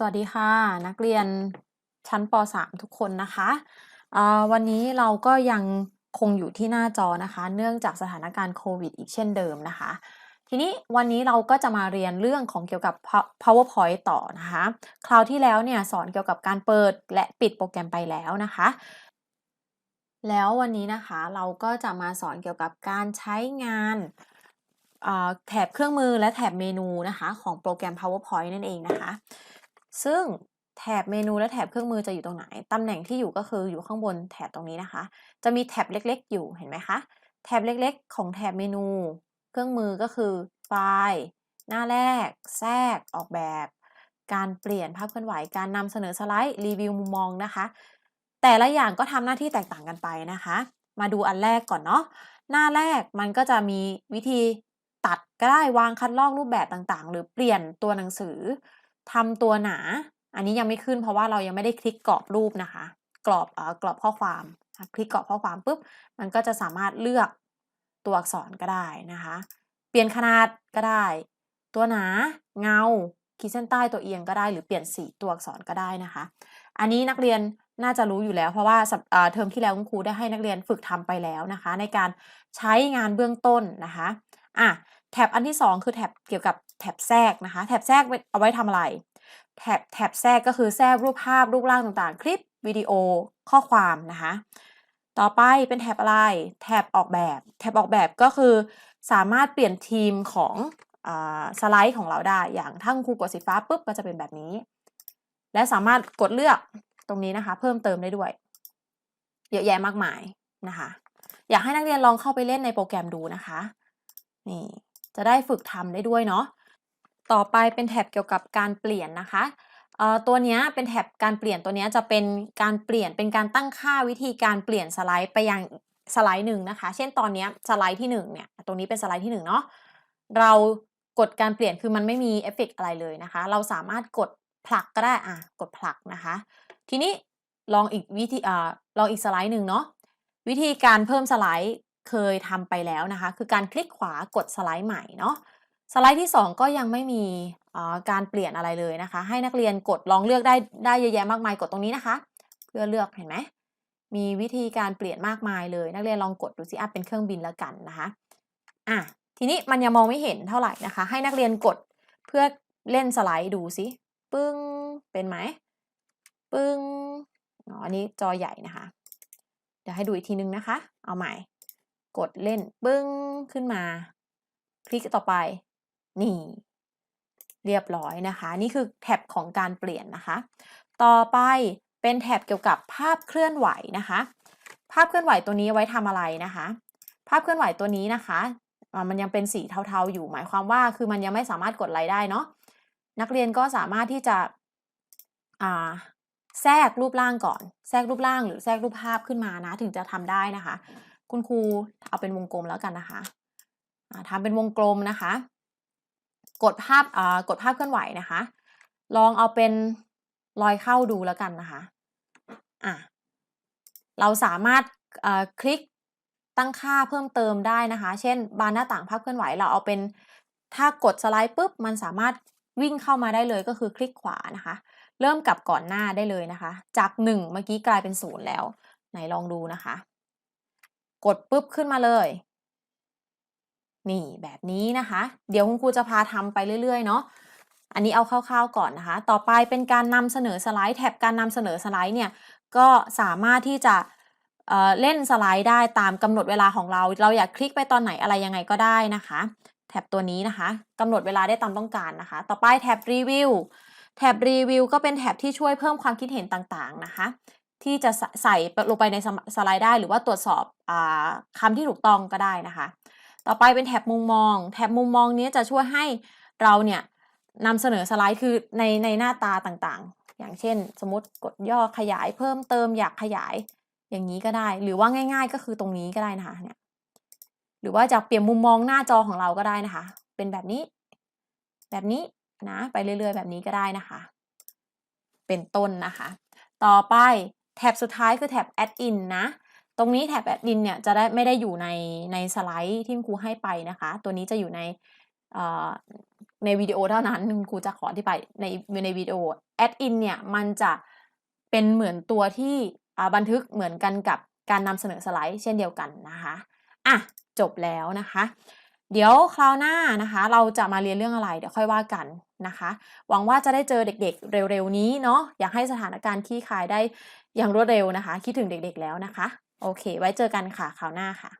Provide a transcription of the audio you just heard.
สวัสดีค่ะ นักเรียนชั้นป .3 ทุกคนนะคะวันนี้เราก็ยังคงอยู่ที่หน้าจอนะคะ เนื่องจากสถานการณ์โควิดอีกเช่นเดิมนะคะ ทีนี้วันนี้เราก็จะมาเรียนเรื่องของเกี่ยวกับ powerpoint ต่อนะคะ คราวที่แล้วเนี่ยสอนเกี่ยวกับการเปิดและปิดโปรแกรมไปแล้วนะคะ แล้ววันนี้นะคะเราก็จะมาสอนเกี่ยวกับการใช้งานแถบเครื่องมือและแถบเมนูนะคะ ของโปรแกรม PowerPoint นั่นเองนะคะ ซึ่งแถบเมนูและแถบเครื่องมือจะอยู่ตรงไหน ตำแหน่งที่อยู่ก็คืออยู่ข้างบนแถบตรงนี้นะคะ จะมีแถบเล็กๆ อยู่เห็นไหมคะ แถบเล็กๆ ของแถบเมนู เครื่องมือก็คือไฟล์หน้าแรก แทรก ออกแบบ การเปลี่ยนภาพเคลื่อนไหว การนำเสนอสไลด์ รีวิวมุมมองนะคะ แต่ละอย่างก็ทำหน้าที่แตกต่างกันไปนะคะ มาดูอันแรกก่อนเนาะ หน้าแรกมันก็จะมีวิธีตัดก็ได้วางคัดลอกรูปแบบต่างๆ หรือเปลี่ยนตัวหนังสือ ทำตัวหนา อันนี้ยังไม่ขึ้นเพราะว่าเรายังไม่ได้คลิกกรอบรูปนะคะ กรอบเอ่อกรอบข้อความคลิกกรอบข้อความปุ๊บมันก็จะสามารถเลือกตัวอักษรก็ได้นะคะ เปลี่ยนขนาดก็ได้ ตัวหนาเงาขีดเส้นใต้ตัวเอียงก็ได้หรือเปลี่ยนสีตัวอักษรก็ได้นะคะ อันนี้นักเรียนน่าจะรู้อยู่แล้ว เพราะว่าสัปอ่าเทอมที่แล้วคุณครูได้ให้นักเรียนฝึกทำไปแล้วนะคะ ในการใช้งานเบื้องต้นนะคะอะแท็บอันที่สองคือแท็บเกี่ยวกับ แท็บแทรกนะคะแท็บแทรกเอาไว้ทำอะไรแท็บแท็บแทรกก็คือแทรกรูปภาพรูปร่างต่างๆ คลิปวิดีโอข้อความนะคะ ต่อไปเป็นแท็บอะไรแท็บออกแบบแท็บออกแบบก็คือ สามารถเปลี่ยนทีมของอสไลด์ของเราได้ อย่างถ้าครูกดสีฟ้าปุ๊บก็จะเป็นแบบนี้ และสามารถกดเลือกตรงนี้นะคะ เพิ่มเติมได้ด้วย เยอะแยะมากมายนะคะ อยากให้นักเรียนลองเข้าไปเล่นในโปรแกรมดูนะคะ นี่จะได้ฝึกทำได้ด้วยเนาะ ต่อไปเป็นแท็บเกี่ยวกับการเปลี่ยนนะคะเอ่อตัวนี้เป็นแท็บการเปลี่ยนตัวนี้จะเป็นการเปลี่ยนเป็นการตั้งค่าวิธีการเปลี่ยนสไลด์ไปยังสไลด์หนึ่งนะคะ เช่นตอนนี้สไลด์ที่หนึ่งเนี่ยตรงนี้เป็นสไลด์ที่หนึ่งเนาะเรากดการเปลี่ยนคือมันไม่มีเอฟเฟกต์อะไรเลยนะคะ เราสามารถกดผลักก็ได้อะกดผลักนะคะ ทีนี้ลองอีกวิธีอ่าลองอีกสไลด์หนึ่งเนาะวิธีการเพิ่มสไลด์เคยทำไปแล้วนะคะ คือการคลิกขวากดสไลด์ใหม่เนาะ สไลด์ที่ 2 ก็ยังไม่มีการเปลี่ยนอะไรเลยนะคะ ให้นักเรียนกดลองเลือกได้ได้เยอะแยะมากมายกดตรงนี้นะคะ เพื่อเลือกเห็นไหมมีวิธีการเปลี่ยนมากมายเลย นักเรียนลองกดดูสิอะเป็นเครื่องบินแล้วกันนะคะอะทีนี้มันยังมองไม่เห็นเท่าไหร่นะคะ ให้นักเรียนกดเพื่อเล่นสไลด์ดูสิปึ้งเป็นไหมปึ้งอ๋ออันนี้จอใหญ่นะคะ เดี๋ยวให้ดูอีกทีนึงนะคะ เอาใหม่ กดเล่นปึ้งขึ้นมา คลิกต่อไป นี่ เรียบร้อยนะคะ นี่คือแท็บของการเปลี่ยนนะคะ ต่อไปเป็นแท็บเกี่ยวกับภาพเคลื่อนไหวนะคะ ภาพเคลื่อนไหวตัวนี้ไว้ทำอะไรนะคะ ภาพเคลื่อนไหวตัวนี้นะคะมันยังเป็นสีเทาๆอยู่หมายความว่า คือมันยังไม่สามารถกดไลค์ได้เนาะนักเรียนก็สามารถที่จะแทรกรูปร่างก่อน แทรกรูปร่างหรือแทรกรูปภาพขึ้นมานะ ถึงจะทำได้นะคะ คุณครูเอาเป็นวงกลมแล้วกันนะคะอ่าทำเป็นวงกลมนะคะ กดภาพเอ่ากดภาพเคลื่อนไหวนะคะ ลองเอาเป็นรอยเข้าดูแล้วกันนะคะอะเราสามารถเอ่อคลิกตั้งค่าเพิ่มเติมได้นะคะ เช่น บานหน้าต่างภาพเคลื่อนไหว เราเอาเป็นถ้ากดสไลด์ปุ๊บมันสามารถวิ่งเข้ามาได้เลยก็คือคลิกขวานะคะ เริ่มกลับก่อนหน้าได้เลยนะคะ จากหนึ่งเมื่อกี้กลายเป็นศูนย์แล้ว ไหนลองดูนะคะ กดปุ๊บขึ้นมาเลย นี่แบบนี้นะคะ เดี๋ยวคุณครูจะพาทำไปเรื่อยๆเนาะอันนี้เอาคร่าวๆก่อนนะคะ ต่อไปเป็นการนำเสนอสไลด์แท็บการนำเสนอสไลด์เนี่ยก็สามารถที่จะเเล่นสไลด์ได้ตามกำหนดเวลาของเรา เราอยากคลิกไปตอนไหนอะไรยังไงก็ได้นะคะ แท็บตัวนี้นะคะกำหนดเวลาได้ตามต้องการนะคะ ต่อไปแท็บรีวิวแท็บรีวิวก็เป็นแท็บที่ช่วยเพิ่มความคิดเห็นต่างๆนะคะ ที่จะใส่ลงไปในสไลด์ได้ หรือว่าตรวจสอบอคำที่ถูกต้องก็ได้นะคะ ต่อไปเป็นแท็บมุมมองแท็บมุมมองนี้จะช่วยให้เราเนี่ยนำเสนอสไลด์คือในในหน้าตาต่างๆ อย่างเช่น สมมติกดย่อขยายเพิ่มเติมอยากขยายอย่างนี้ก็ได้ หรือว่าง่าย ๆ ก็คือตรงนี้ก็ได้นะคะเนี่ยหรือว่าจะเปลี่ยนมุมมองหน้าจอของเราก็ได้นะคะ เป็นแบบนี้ แบบนี้นะไปเรื่อยๆ แบบนี้ก็ได้นะคะ เป็นต้นนะคะ ต่อไปแท็บสุดท้ายคือแท็บ add in นะ ตรงนี้แท็บ add in เนี่ยจะได้ไม่ได้อยู่ในในสไลด์ที่ครูให้ไปนะคะ ตัวนี้จะอยู่ในในวิดีโอเท่านั้นครูจะขออธิบายในในวิดีโอ add in เนี่ยมันจะเป็นเหมือนตัวที่บันทึกเหมือนกันกับการนำเสนอสไลด์เช่นเดียวกันนะคะอะจบแล้วนะคะ เดี๋ยวคราวหน้านะคะ เราจะมาเรียนเรื่องอะไรเดี๋ยวค่อยว่ากันนะคะ หวังว่าจะได้เจอเด็กๆเร็วๆนี้เนาะอยากให้สถานการณ์คลี่คลายได้อย่างรวดเร็วนะคะ คิดถึงเด็กๆแล้วนะคะ โอเค ไว้เจอกันค่ะคราวหน้าค่ะ